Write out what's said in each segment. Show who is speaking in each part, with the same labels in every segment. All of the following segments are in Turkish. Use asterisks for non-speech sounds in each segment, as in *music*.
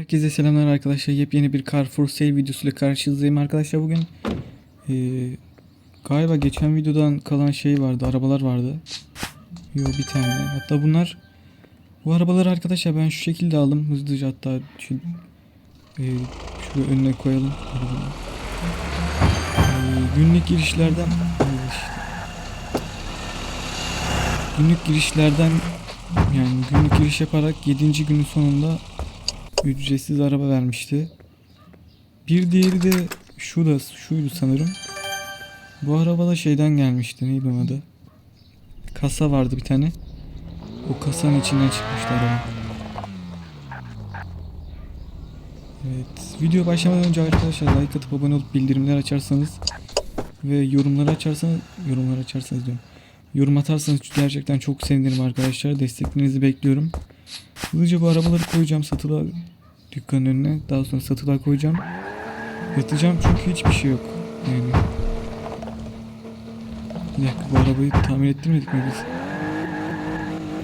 Speaker 1: Herkese selamlar arkadaşlar. Yepyeni bir Car for Sale videosuyla karşınızdayım arkadaşlar. Bugün eee, galiba geçen videodan kalan şey vardı. Arabalar vardı. Yo bir tane. Hatta bunlar bu arabaları arkadaşlar ben şu şekilde aldım. Hızlıca hatta şu eee şuraya önüne koyalım. Eee, günlük girişlerden günlük girişlerden yani günlük giriş yaparak 7. günün sonunda ücretsiz araba vermişti. Bir diğeri de şu da şuydu sanırım. Bu araba da şeyden gelmişti. Neydi onun adı? Kasa vardı bir tane. O kasanın içinden çıkmıştı araba. Evet. Video başlamadan önce arkadaşlar like atıp abone olup bildirimler açarsanız ve yorumları açarsanız yorumlar açarsanız diyorum. Yorum atarsanız gerçekten çok sevinirim arkadaşlar. Desteklerinizi bekliyorum. Hızlıca bu arabaları koyacağım satıla dükkanın önüne. Daha sonra satıla koyacağım. Yatacağım çünkü hiçbir şey yok. Yani. Bir dakika bu arabayı tamir ettirmedik mi biz?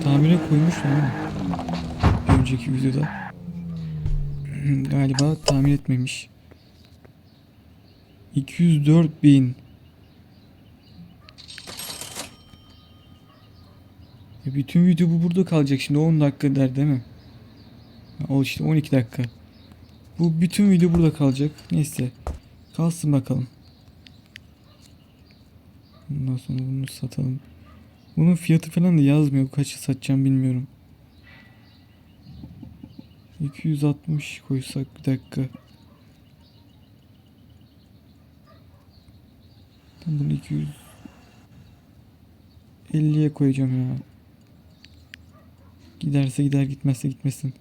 Speaker 1: Tamire koymuştum ama. Bir önceki videoda. *clears throat* Galiba tamir etmemiş. 204 bin. Ya bütün video bu burada kalacak şimdi 10 dakika der değil mi? O işte 12 dakika. Bu bütün video burada kalacak. Neyse. Kalsın bakalım. Ondan sonra bunu satalım. Bunun fiyatı falan da yazmıyor. Kaça satacağım bilmiyorum. 260 koysak bir dakika. Ben bunu 250'ye koyacağım ya. Giderse gider gitmezse gitmesin.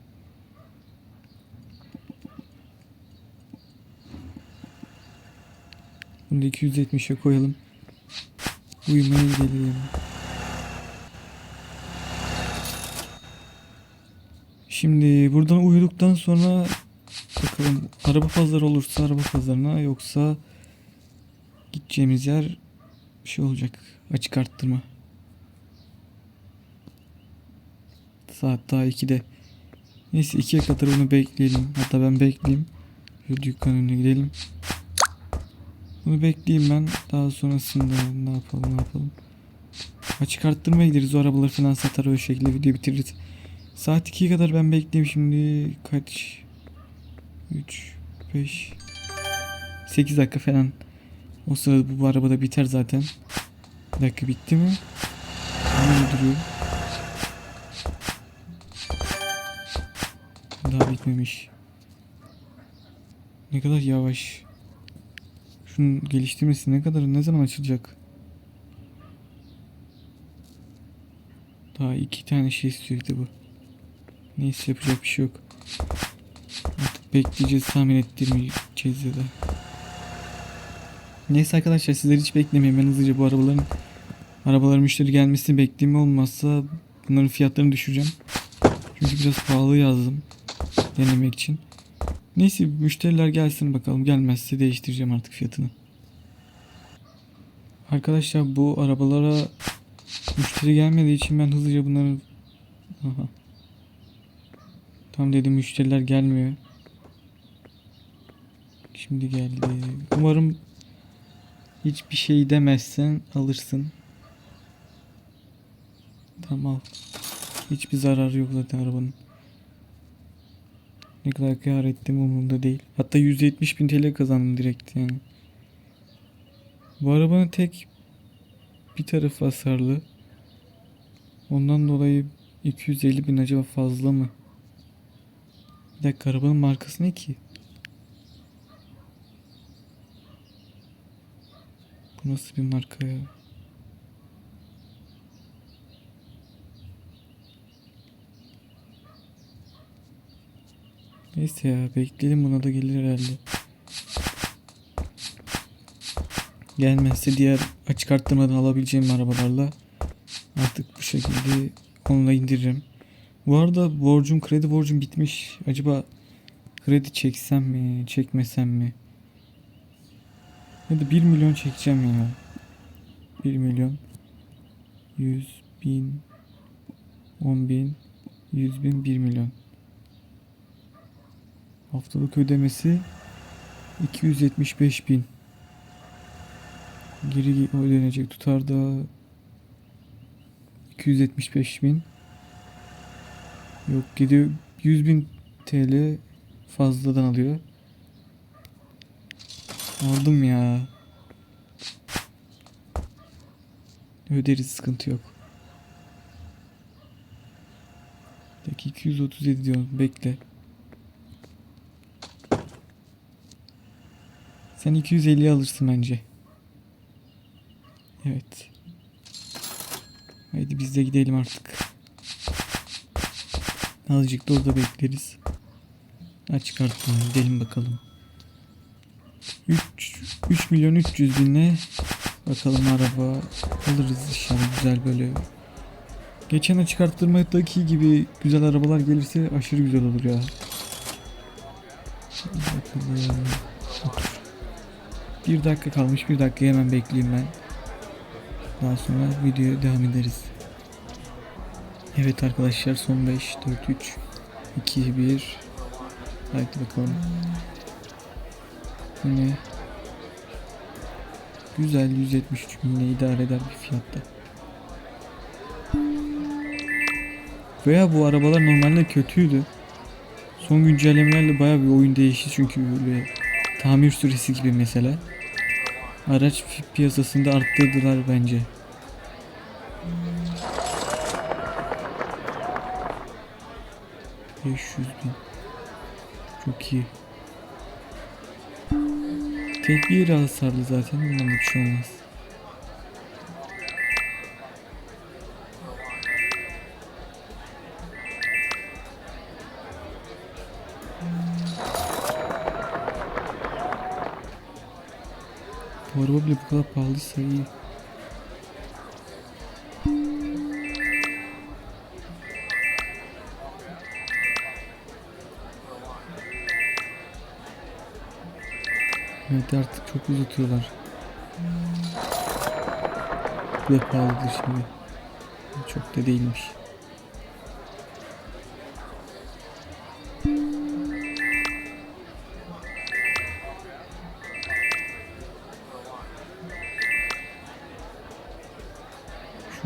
Speaker 1: Bunu da 270'e koyalım. Uyumaya gidelim. Şimdi buradan uyuduktan sonra bakalım araba pazarı olursa araba pazarına yoksa gideceğimiz yer şey olacak açık arttırma. Saat daha 2'de. Neyse 2'ye kadar onu bekleyelim. Hatta ben bekleyeyim. Şu dükkan önüne gidelim. Bunu bekleyeyim ben. Daha sonrasında ne yapalım ne yapalım. Açık arttırmaya gideriz. O arabaları falan satar o şekilde video bitiririz. Saat 2'ye kadar ben bekleyeyim şimdi. Kaç? 3, 5, 8 dakika falan. O sırada bu, bu arabada biter zaten. Bir dakika bitti mi? Hemen duruyor. Daha bitmemiş. Ne kadar yavaş. Şunun geliştirmesi ne kadar ne zaman açılacak? Daha iki tane şey istiyor işte bu. Neyse yapacak bir şey yok. Artık bekleyeceğiz tahmin ettirmeyeceğiz ya da. Neyse arkadaşlar sizler hiç beklemeyin. Ben hızlıca bu arabaların arabaların müşteri gelmesini bekleyeyim olmazsa bunların fiyatlarını düşüreceğim. Çünkü biraz pahalı yazdım denemek için. Neyse müşteriler gelsin bakalım. Gelmezse değiştireceğim artık fiyatını. Arkadaşlar bu arabalara müşteri gelmediği için ben hızlıca bunları Aha. Tam dedim müşteriler gelmiyor. Şimdi geldi. Umarım hiçbir şey demezsen alırsın. Tamam. Hiçbir zararı yok zaten arabanın. Ne kadar kâr ettim umurumda değil. Hatta 170 bin TL kazandım direkt yani. Bu arabanın tek bir tarafı hasarlı. Ondan dolayı 250 bin acaba fazla mı? Bir dakika arabanın markası ne ki? Bu nasıl bir marka ya? Neyse ya bekleyelim buna da gelir herhalde. Gelmezse diğer açık arttırmadan alabileceğim arabalarla artık bu şekilde onunla indiririm. Bu arada borcum kredi borcum bitmiş. Acaba kredi çeksem mi çekmesem mi? Ya da 1 milyon çekeceğim ya. 1 milyon 100 bin 10 bin 100 bin 1 milyon. Haftalık ödemesi 275 bin. Geri ödenecek tutar da 275 bin. Yok gidiyor 100 bin TL fazladan alıyor. Aldım ya. Öderiz sıkıntı yok. Peki 237 diyorum bekle. Sen 250 alırsın bence. Evet. Haydi biz de gidelim artık. Azıcık da orada bekleriz. Aç kartını gidelim bakalım. 3, 3 milyon 300 binle bakalım araba alırız inşallah güzel böyle. Geçen açık arttırmadaki gibi güzel arabalar gelirse aşırı güzel olur ya. Bakalım. Bir dakika kalmış. Bir dakika hemen bekleyeyim ben. Daha sonra videoya devam ederiz. Evet arkadaşlar son 5, 4, 3, 2, 1. Haydi bakalım. Bu ne? Güzel 173 bin idare eder bir fiyatta. Veya bu arabalar normalde kötüydü. Son güncellemelerle bayağı bir oyun değişti çünkü böyle tamir süresi gibi mesela. Araç pi- piyasasında arttırdılar bence. ...500 bin. Çok iyi. Tek bir hasarlı zaten. Bundan bir şey olmaz. Araba bile bu kadar pahalıysa iyi. Evet artık çok uzatıyorlar. Da pahalıdır şimdi. Çok da değilmiş.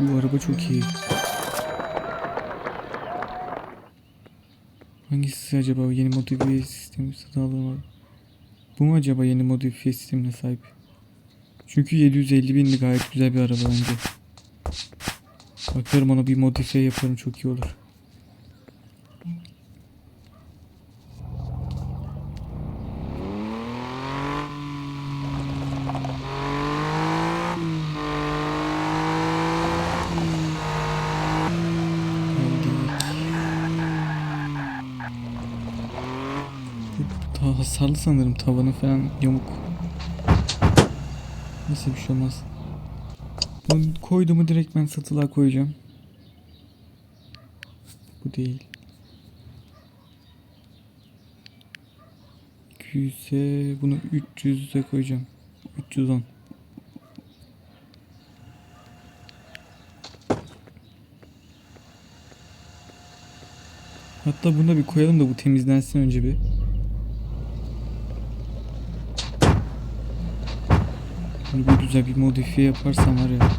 Speaker 1: Şu araba çok iyi. Hangisi acaba yeni modifiye sistemi satın alınmadı? Bu mu acaba yeni modifiye sistemine sahip? Çünkü 750 binli gayet güzel bir araba bence. Bakarım ona bir modifiye yaparım çok iyi olur. Ta hasarlı sanırım tavanı falan yamuk. Neyse bir şey olmaz. Bunu koyduğumu direkt ben satılığa koyacağım. Bu değil. 200'e bunu 300'e koyacağım. 310. Hatta bunu da bir koyalım da bu temizlensin önce bir. Bunu güzel bir modifiye yaparsam var ya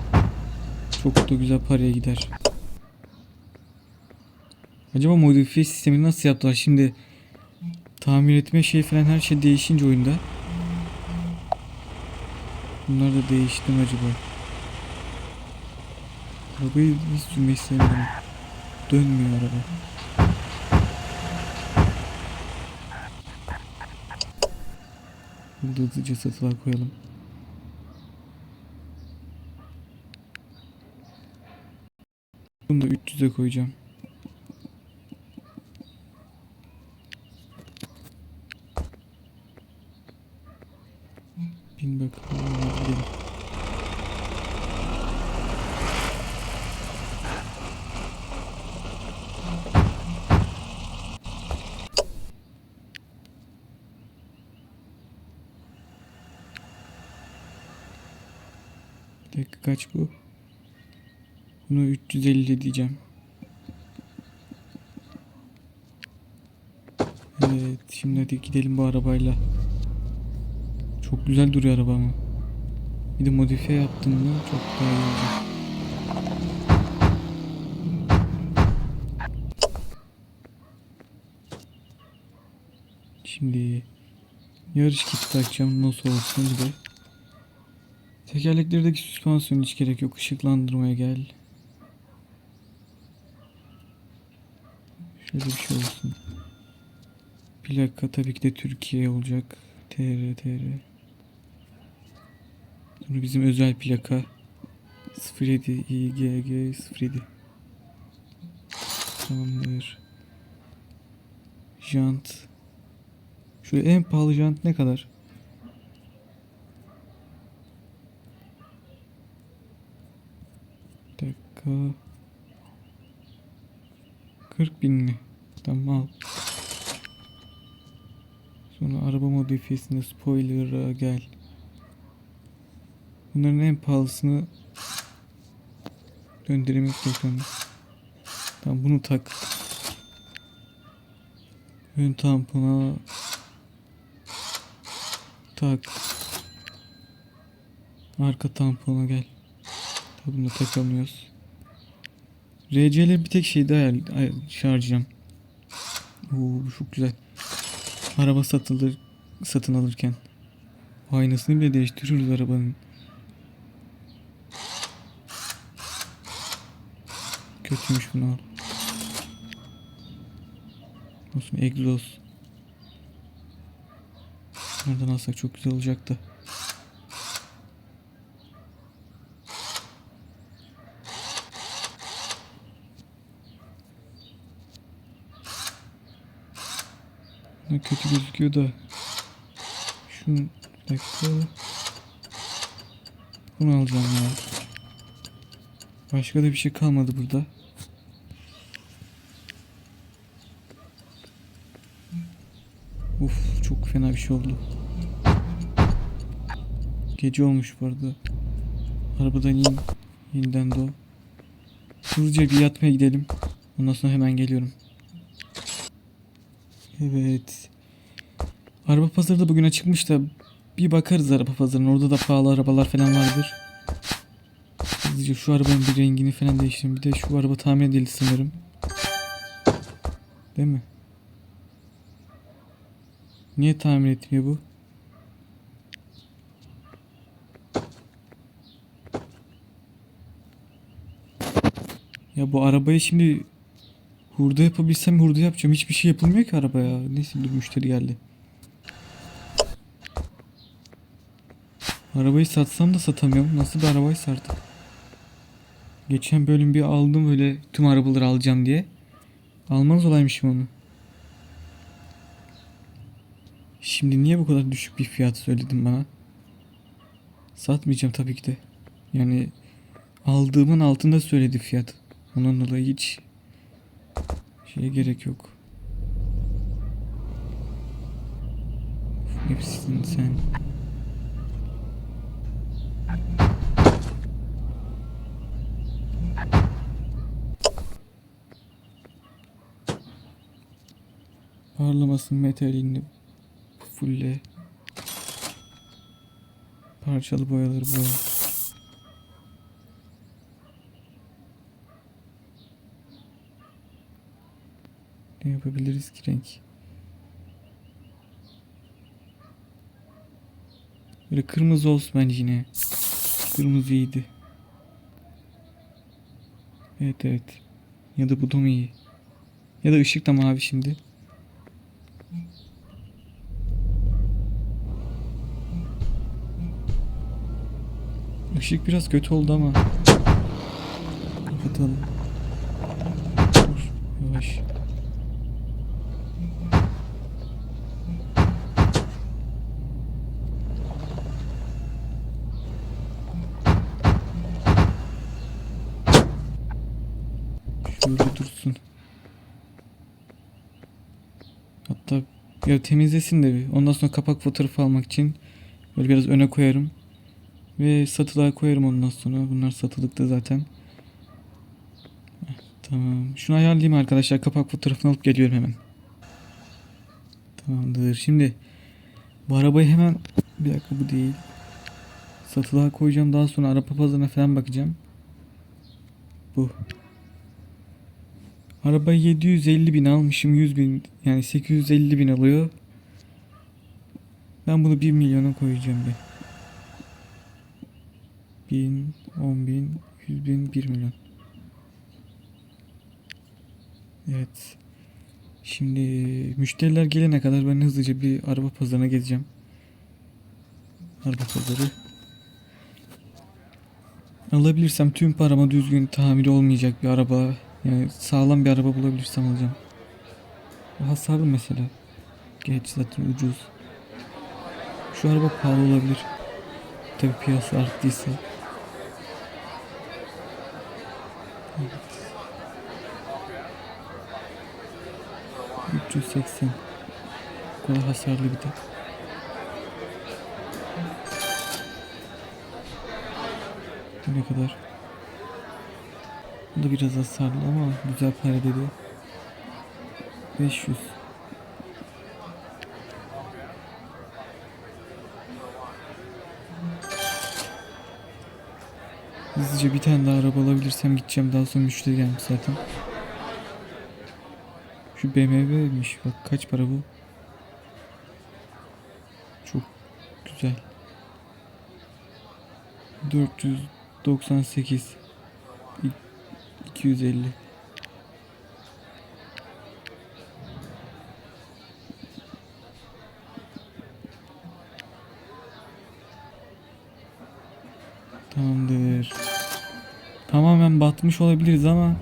Speaker 1: çok da güzel paraya gider. Acaba modifiye sistemini nasıl yaptılar? Şimdi tamir etme şey falan her şey değişince oyunda. Bunlar da değişti mi acaba? Arabayı hiç sürmeyi sevmiyorum. Dönmüyor araba. Burada hızlıca satılar koyalım. Bunu da 300'e koyacağım. Bin bakalım. Bir dakika kaç bu? Bunu 350 diyeceğim. Evet şimdi hadi gidelim bu arabayla. Çok güzel duruyor araba ama. Bir de modifiye yaptım mı çok daha iyi olacak. Şimdi yarış kiti takacağım nasıl olsun de. Tekerleklerdeki süspansiyon hiç gerek yok. Işıklandırmaya gel. Şöyle bir şey olsun. Plaka tabii ki de Türkiye olacak. TR TR. Sonra bizim özel plaka 07 İGG 07. Tamamdır. Jant. Şöyle en pahalı jant ne kadar? Bir dakika. 40 bin mi? Tamam. Sonra araba modifiyesinde spoiler'a gel. Bunların en pahalısını döndüremek bakalım. Tamam bunu tak. Ön tampona tak. Arka tampona gel. Tabii bunu takamıyoruz. RC'leri bir tek şeyde ayar, ay- şarjım. Oo çok güzel. Araba satılır satın alırken. Aynasını bile değiştiriyoruz arabanın. Kötüymüş bunu al. Olsun egzoz. Nereden alsak çok güzel olacaktı. Ne kötü gözüküyor da. Şunu bir dakika. Bunu alacağım ya. Başka da bir şey kalmadı burada. Uf çok fena bir şey oldu. Gece olmuş bu arada. Arabadan in. Yeniden doğ. Hızlıca bir yatmaya gidelim. Ondan sonra hemen geliyorum. Evet. Araba pazarı da bugün açıkmış da bir bakarız araba pazarına. Orada da pahalı arabalar falan vardır. Hızlıca şu arabanın bir rengini falan değiştirelim. Bir de şu araba tamir edildi sanırım. Değil mi? Niye tamir etmiyor bu? Ya bu arabayı şimdi hurda yapabilsem hurda yapacağım. Hiçbir şey yapılmıyor ki arabaya. Neyse dur müşteri geldi. Arabayı satsam da satamıyorum. Nasıl bir arabaysa artık. Geçen bölüm bir aldım böyle tüm arabaları alacağım diye. Almanız olaymışım onu. Şimdi niye bu kadar düşük bir fiyat söyledin bana? Satmayacağım tabii ki de. Yani aldığımın altında söyledi fiyat. Ondan dolayı hiç şeye gerek yok. Uf, Hepsisin sen. Parlamasın metalini fulle. Parçalı boyaları boya. Ne yapabiliriz ki renk? Böyle kırmızı olsun bence yine. Kırmızı iyiydi. Evet evet. Ya da bu da iyi? Ya da ışık da mavi şimdi. Işık biraz kötü oldu ama. Kapatalım. Dur yavaş. Şöyle dursun. Hatta ya temizlesin de bir. Ondan sonra kapak fotoğrafı almak için böyle biraz öne koyarım. Ve satılığa koyarım ondan sonra. Bunlar satılıkta zaten. Tamam. Şunu ayarlayayım arkadaşlar. Kapak fotoğrafını alıp geliyorum hemen. Tamamdır. Şimdi bu arabayı hemen bir dakika bu değil. Satılığa koyacağım. Daha sonra araba pazarına falan bakacağım. Bu. Arabayı 750 bin almışım. 100 bin yani 850 bin alıyor. Ben bunu 1 milyona koyacağım bir. 1000, 10 bin, 100 bin, 1 milyon. Evet. Şimdi müşteriler gelene kadar ben hızlıca bir araba pazarına gezeceğim. Araba pazarı. Alabilirsem tüm parama düzgün tamiri olmayacak bir araba yani sağlam bir araba bulabilirsem alacağım. Bu Hasarlı mesela. Geç zaten ucuz. Şu araba pahalı olabilir. Tabi piyasa arttıysa. Evet. 380. Bu kadar hasarlı bir de. Ne kadar? Bu da biraz hasarlı ama güzel para dedi. 500. Hızlıca bir tane daha araba alabilirsem gideceğim. Daha sonra müşteri gelmiş zaten. Şu BMW'ymiş. Bak kaç para bu? Çok güzel. 498 250 Tamamdır. Tamamen batmış olabiliriz ama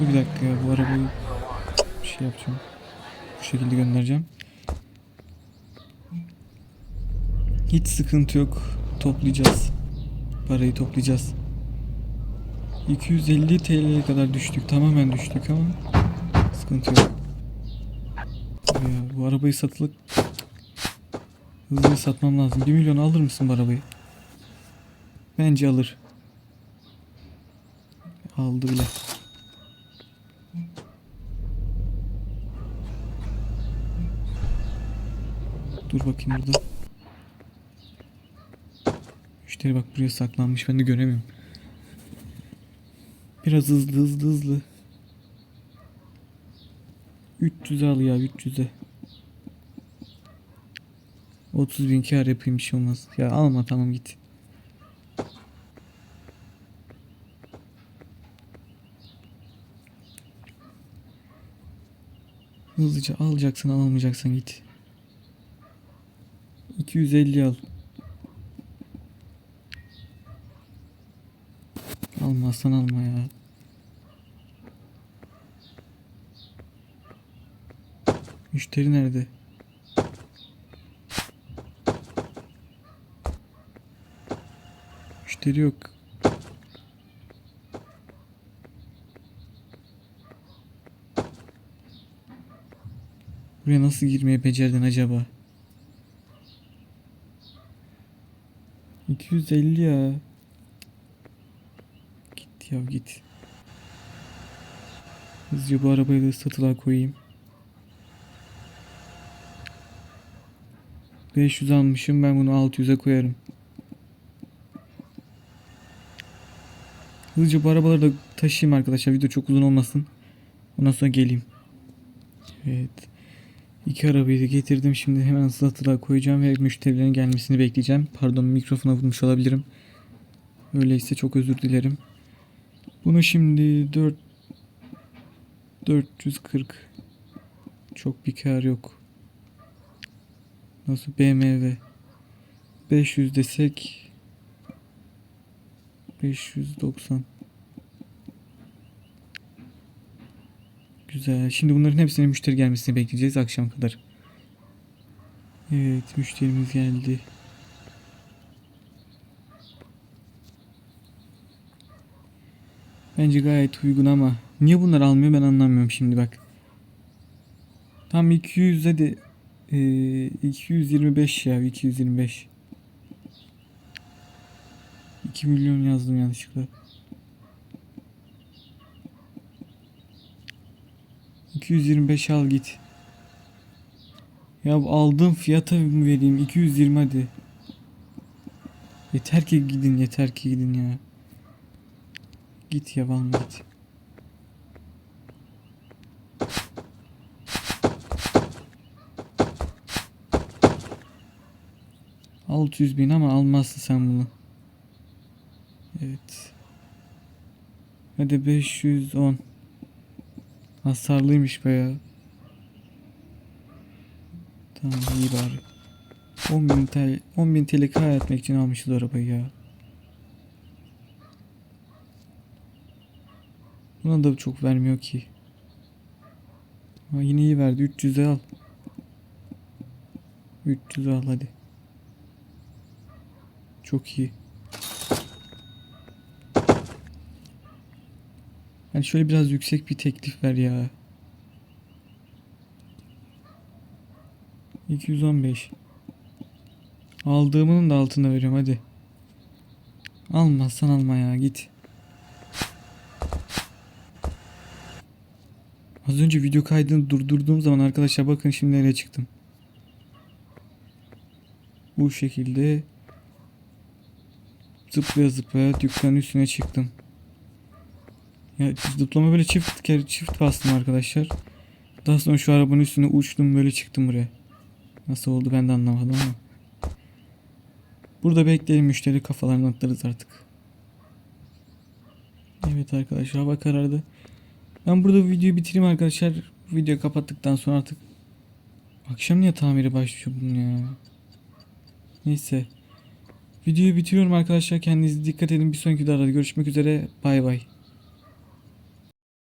Speaker 1: Dur bir dakika ya bu arabayı bir şey yapacağım. Bu şekilde göndereceğim. Hiç sıkıntı yok. Toplayacağız. Parayı toplayacağız. 250 TL'ye kadar düştük. Tamamen düştük ama sıkıntı yok. Ya, bu arabayı satılık hızlı satmam lazım. 1 milyon alır mısın bu arabayı? Bence alır. Aldı bile. Dur bakayım burada. Müşteri bak buraya saklanmış. Ben de göremiyorum. Biraz hızlı hızlı hızlı. 300'e al ya 300'e. 30 bin kar yapayım bir şey olmaz. Ya alma tamam git. Hızlıca alacaksın almayacaksan git. 250 al. Almazsan alma ya. Müşteri nerede? Müşteri yok. Buraya nasıl girmeyi becerdin acaba? 250 ya. Ya git. Hızlıca bu arabayı da satılığa koyayım. 500 almışım ben bunu 600'e koyarım. Hızlıca bu arabaları da taşıyayım arkadaşlar. Video çok uzun olmasın. Ondan sonra geleyim. Evet. İki arabayı da getirdim. Şimdi hemen satılığa koyacağım ve müşterilerin gelmesini bekleyeceğim. Pardon mikrofona vurmuş olabilirim. Öyleyse çok özür dilerim. Bunu şimdi 4 440 çok bir kar yok. Nasıl BMW 500 desek 590 Güzel. Şimdi bunların hepsine müşteri gelmesini bekleyeceğiz akşam kadar. Evet, müşterimiz geldi. Bence gayet uygun ama niye bunlar almıyor ben anlamıyorum şimdi bak. Tam 200 de e, 225 ya 225. 2 milyon yazdım yanlışlıkla. 225 al git. Ya aldığım fiyata mı vereyim? 220 hadi. Yeter ki gidin yeter ki gidin ya. Git ya vallahi git. Altı yüz bin ama almazsın sen bunu. Evet. Hadi 510. Hasarlıymış be ya. Tamam iyi bari. 10.000 TL, 10.000 TL kar etmek için almışız arabayı ya. Buna da çok vermiyor ki. Ha, yine iyi verdi. 300'e al. 300 al hadi. Çok iyi. Hani şöyle biraz yüksek bir teklif ver ya. 215. Aldığımın da altında veriyorum hadi. Almazsan alma ya git. Az önce video kaydını durdurduğum zaman arkadaşlar bakın şimdi nereye çıktım. Bu şekilde zıplaya zıplaya dükkanın üstüne çıktım. Ya zıplama böyle çift kere çift bastım arkadaşlar. Daha sonra şu arabanın üstüne uçtum böyle çıktım buraya. Nasıl oldu ben de anlamadım ama. Burada bekleyelim müşteri kafalarını atlarız artık. Evet arkadaşlar hava karardı. Ben burada videoyu bitireyim arkadaşlar. Videoyu kapattıktan sonra artık akşam niye tamiri başlıyor bunun ya. Neyse. Videoyu bitiriyorum arkadaşlar. Kendinize dikkat edin. Bir sonraki videoda görüşmek üzere. Bay bay.